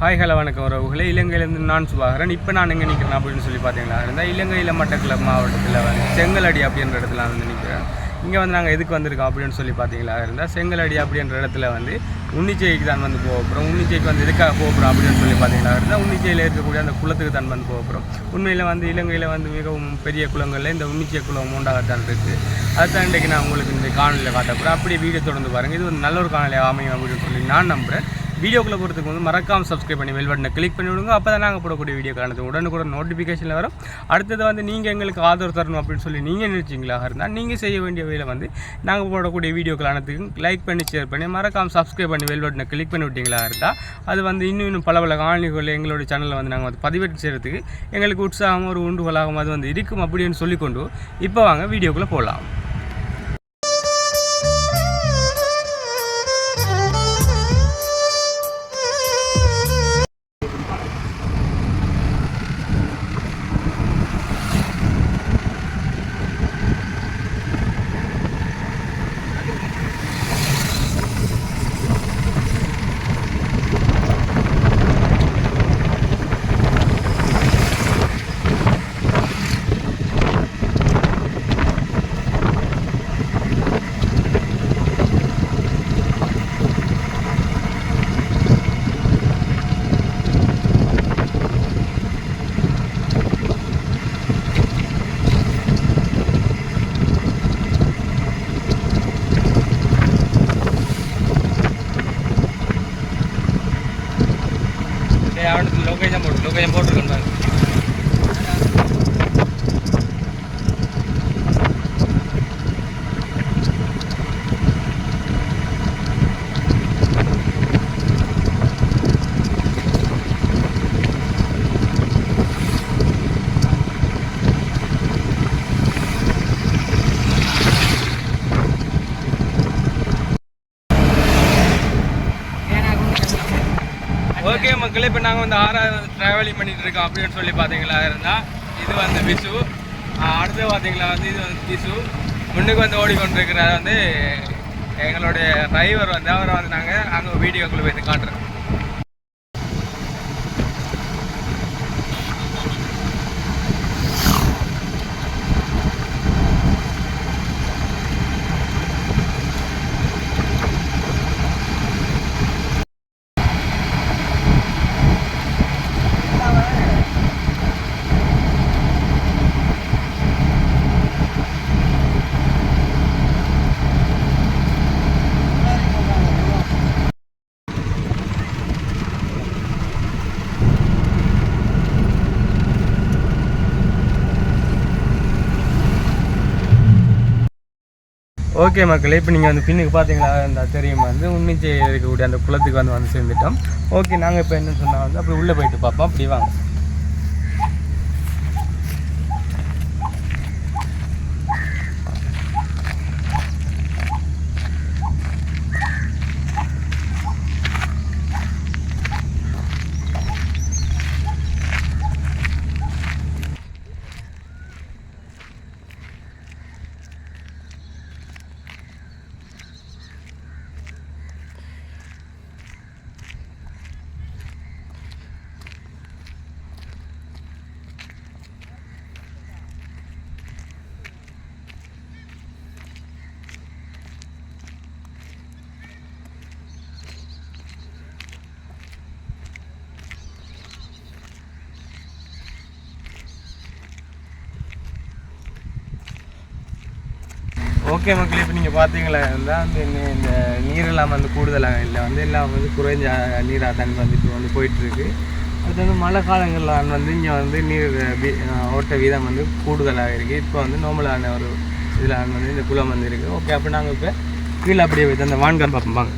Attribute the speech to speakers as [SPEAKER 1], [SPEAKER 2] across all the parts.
[SPEAKER 1] Hi hello வணக்கம் உறவுகளே. இலங்கையிலேருந்து நான் சுபாகரன். இப்போ நான் எங்கே நிற்கிறேன் அப்படின்னு சொல்லி பார்த்தீங்களா இருந்தால் இலங்கையில் மட்டக்கிளப் மாவட்டத்தில் வந்து செங்கலடி அப்படின்ற இடத்துல வந்து நிற்கிறேன் இங்கே வந்து நாங்கள் எதுக்கு வந்திருக்கோம் அப்படின்னு சொல்லி பார்த்தீங்களா இருந்தால் செங்கலடி அப்படின்ற இடத்துல வந்து உன்னிச்சைக்கு தான் வந்து போக போகிறோம் உன்னிச்சைக்கு வந்து எதுக்காக போகிறோம் அப்படின்னு சொல்லி பார்த்தீங்களா இருந்தால் உன்னிச்சையில் இருக்கக்கூடிய அந்த குளத்துக்கு தான் வந்து போக போகிறோம் உண்மையில் வந்து இலங்கையில் வந்து மிகவும் பெரிய குளங்களில் இந்த உன்னிச்சை குளம் மூண்டாகத்தான் இருக்குது அதுதான் இன்றைக்கு நான் உங்களுக்கு இந்த காணொலியில் காட்ட போகிறேன் அப்படியே வீடியோ தொடர்ந்து பாருங்கள் இது ஒரு நல்ல ஒரு காணொலியாக அமையும் அப்படின்னு சொல்லி நான் நம்புகிறேன் வீடியோக்குள்ளே போகிறதுக்கு வந்து மறக்காமல் சப்ஸ்கிரைப் பண்ணி வெல் பட்டனை கிளிக் பண்ணி விடுங்க. அப்போ தான் நாங்கள் போடக்கூடிய வீடியோ காரணத்து உடனுக்குடன் நோட்டிஃபிகேஷனில் வரும். அடுத்தது வந்து நீங்கள் எங்களுக்கு ஆதரவு தரணும் அப்படின்னு சொல்லி நீங்கள் நினைச்சிங்களாக இருந்தால் நீங்கள் செய்ய வேண்டிய வேலை வந்து நாங்கள் போடக்கூடிய வீடியோக்கள் அனைத்துக்கும் லைக் பண்ணி ஷேர் பண்ணி மறக்காம சப்ஸ்கிரைப் பண்ணி வெல் பட்டனை கிளிக் பண்ணி விட்டீங்களா? இருந்தால் அது வந்து இன்னும் இன்னும் பல பல காணொலிகள் எங்களுடைய சேனலில் வந்து நாங்கள் வந்து பதிவேற்று செய்கிறதுக்கு எங்களுக்கு உற்சாகம் ஒரு உண்டுகோலாகவும் அது வந்து இருக்கும் அப்படின்னு சொல்லிக்கொண்டு இப்போ வாங்க வீடியோக்குள்ளே போகலாம் അവിടെ ലോക്കേഷൻ പോട്ട് ലോക്കേഷൻ പോട്ടിട്ടുണ്ട് மக்களே இப்போ நாங்கள் வந்து ஆறாவது ட்ராவலிங் பண்ணிட்டு இருக்கோம் அப்படின்னு சொல்லி பார்த்தீங்களா இருந்தால் இது வந்து விசு அடுத்து பார்த்தீங்களா வந்து இது வந்து விசு முன்னுக்கு வந்து ஓடிக்கொண்டிருக்கிறார் வந்து எங்களுடைய டிரைவர் வந்து அவரை வந்து நாங்கள் அங்கே வீடியோக்குள்ளே போய் காட்டுறோம். ஓகே மக்களே இப்போ நீங்கள் வந்து பின்னுக்கு பார்த்தீங்களா அந்த தெரியும் வந்து உன்னிச்சை இருக்கக்கூடிய அந்த குளத்துக்கு வந்து வந்து சேர்ந்துட்டோம். ஓகே நாங்கள் இப்போ என்ன சொன்னால் வந்து அப்படி உள்ளே போயிட்டு பார்ப்போம். அப்படி வாங்க. ஓகே மக்கள் இப்போ நீங்கள் பார்த்தீங்களா இருந்தால் வந்து இந்த நீர் இல்லாமல் வந்து கூடுதலாக இல்லை. வந்து எல்லாம் வந்து குறைஞ்ச நீராக தண்ணி வந்து இப்போ வந்து போயிட்டுருக்கு. அடுத்து வந்து மழை காலங்களில் வந்து இங்கே வந்து நீர் வீ- ஓட்ட வீதம் வந்து கூடுதலாக இருக்குது இப்போ வந்து நார்மலான ஒரு இதில் வந்து இந்த குளம் வந்து இருக்குது ஓகே அப்போ நாங்கள் இப்போ கீழே அப்படியே போய் அந்த வான்கான் பார்ப்போம்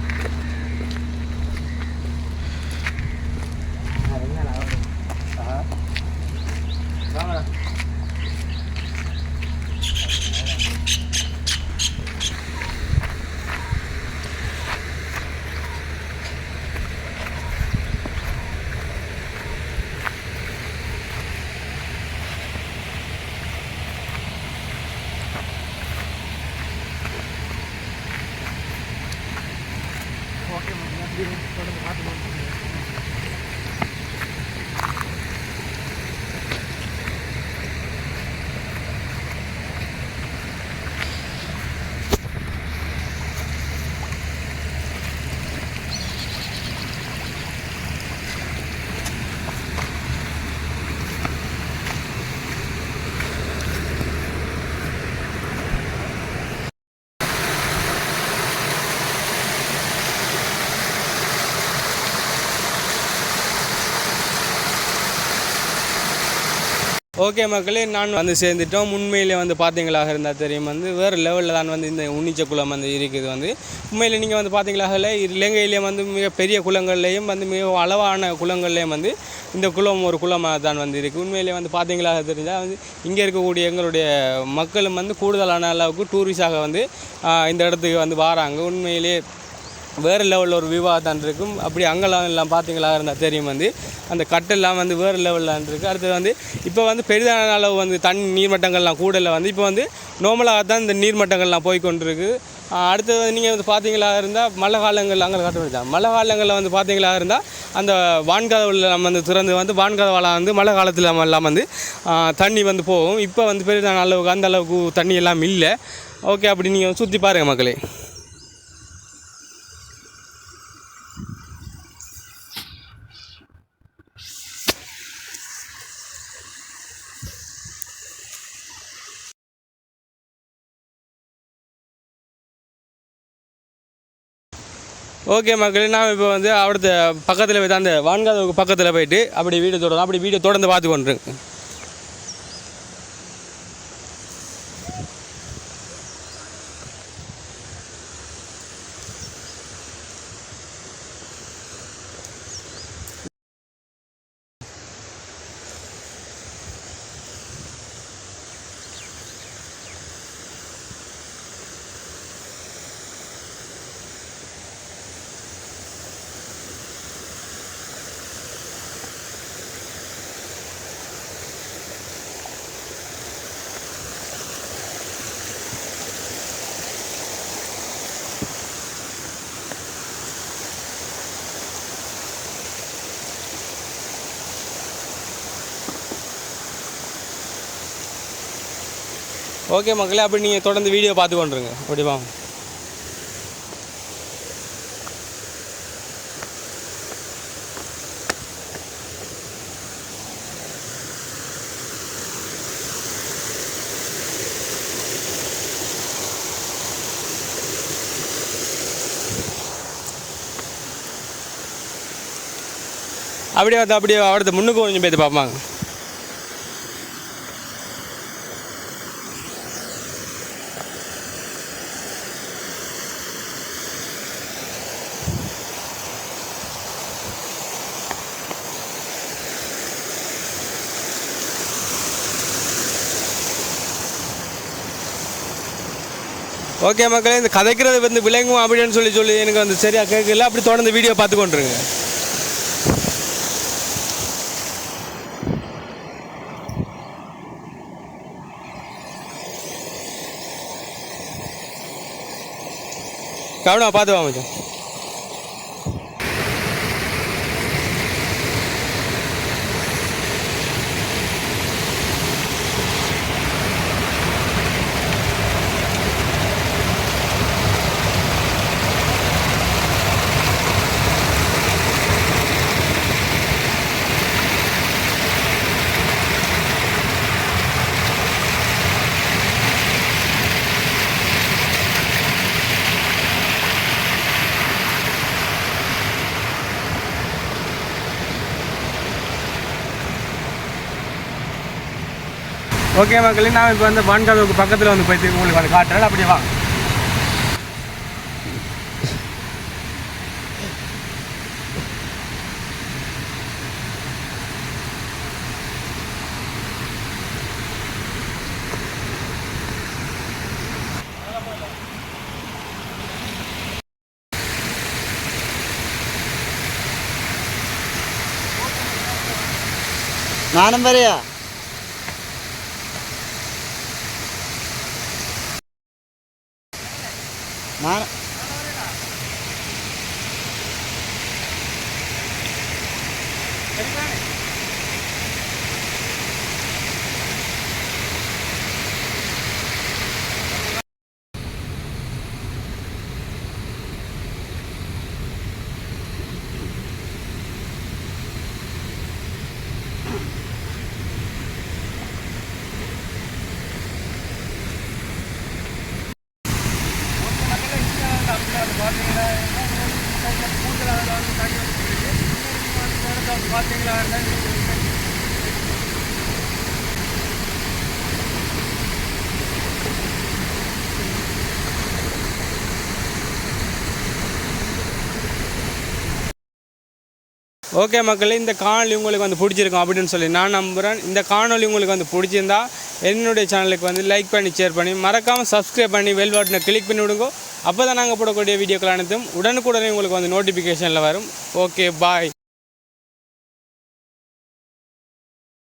[SPEAKER 1] ஓகே மக்களே நான் வந்து சேர்ந்துட்டோம். உண்மையிலே வந்து பார்த்தீங்களாக இருந்தால் தெரியும். வந்து வேறு லெவலில் தான் வந்து இந்த உன்னிச்ச குளம் வந்து இருக்குது வந்து. உண்மையில் நீங்கள் வந்து பார்த்தீங்களாக இல்லை இலங்கையிலேயே வந்து மிக பெரிய குளங்கள்லேயும் வந்து மிக அளவான குளங்கள்லேயும் வந்து இந்த குளம் ஒரு குளமாக தான் வந்து இருக்குது உண்மையிலே வந்து பார்த்தீங்களாக தெரிஞ்சால் வந்து இங்கே இருக்கக்கூடிய எங்களுடைய மக்களும் வந்து கூடுதலான அளவுக்கு டூரிஸ்டாக வந்து இந்த இடத்துக்கு வந்து வராங்க. உண்மையிலே வேறு லெவலில் ஒரு விவாதம் இருக்கும். அப்படி அங்கெல்லாம் எல்லாம் பார்த்தீங்களா இருந்தால் தெரியும் வந்து. அந்த கட்டெல்லாம் வந்து வேறு லெவலில் இருக்குது அடுத்தது வந்து இப்போ வந்து பெரிதான அளவு வந்து தண்ணி நீர்மட்டங்கள்லாம் கூடல வந்து இப்போ வந்து நார்மலாக தான் இந்த நீர்மட்டங்கள்லாம் போய் கொண்டிருக்கு அடுத்தது வந்து நீங்கள் வந்து பார்த்தீங்களா இருந்தால் மழை காலங்கள் அங்கே காட்ட வேண்டியதான் மழை காலங்களில் வந்து பார்த்தீங்களா இருந்தால் அந்த வான்கதவுல நம்ம வந்து திறந்து வந்து வான்கதவாலாம் வந்து மழை காலத்தில் நம்ம எல்லாம் வந்து தண்ணி வந்து போகும். இப்போ வந்து பெரிதான அளவுக்கு அந்த அளவுக்கு தண்ணி எல்லாம் இல்லை. ஓகே அப்படி நீங்கள் சுற்றி பாருங்கள் மக்களே. ஓகே மக்களே நான் இப்போ வந்து அவடத்த பக்கத்தில் போய் அந்த வான்காதவுக்கு பக்கத்தில் போயிட்டு அப்படி வீடியோ தொடரும் அப்படி வீடியோ தொடர்ந்து பார்த்து கொண்டிருக்கேன் ஓகே மக்களே அப்படி நீங்கள் தொடர்ந்து வீடியோ பார்த்து கொண்டுருங்க. அப்படி அப்படியே வந்து அப்படியே அவரது முன்னுக்கு கொஞ்சம் பேர் பார்ப்பாங்க. ஓகே மக்களே இந்த கதைக்கிறது வந்து விளங்கும் அப்படின்னு சொல்லி சொல்லி எனக்கு வந்து சரியாக கேட்கல. அப்படி தொடர்ந்து வீடியோ பார்த்து கொண்டுருங்க. பார்த்து வா ஓகே மக்களே நான் இப்போ வந்து வான்காலுக்கு பக்கத்தில் வந்து போயிட்டு உங்களுக்கு வந்து காட்டுறேன். அப்படியே வாங்க
[SPEAKER 2] நானும் வரையா? ನಾನು ಸರಿ
[SPEAKER 1] ஓகே மக்களே இந்த காணொலி உங்களுக்கு வந்து பிடிச்சிருக்கும் அப்படின்னு சொல்லி நான் நம்புகிறேன் இந்த காணொலி உங்களுக்கு வந்து பிடிச்சிருந்தா என்னுடைய சேனலுக்கு வந்து லைக் பண்ணி ஷேர் பண்ணி மறக்காமல் சப்ஸ்கிரைப் பண்ணி வெல் கிளிக் பண்ணி விடுங்க. அப்போ தான் நாங்கள் போடக்கூடிய வீடியோக்கள் அனைத்தும் உடனுக்குடனே உங்களுக்கு வந்து நோட்டிஃபிகேஷனில் வரும். Okay bye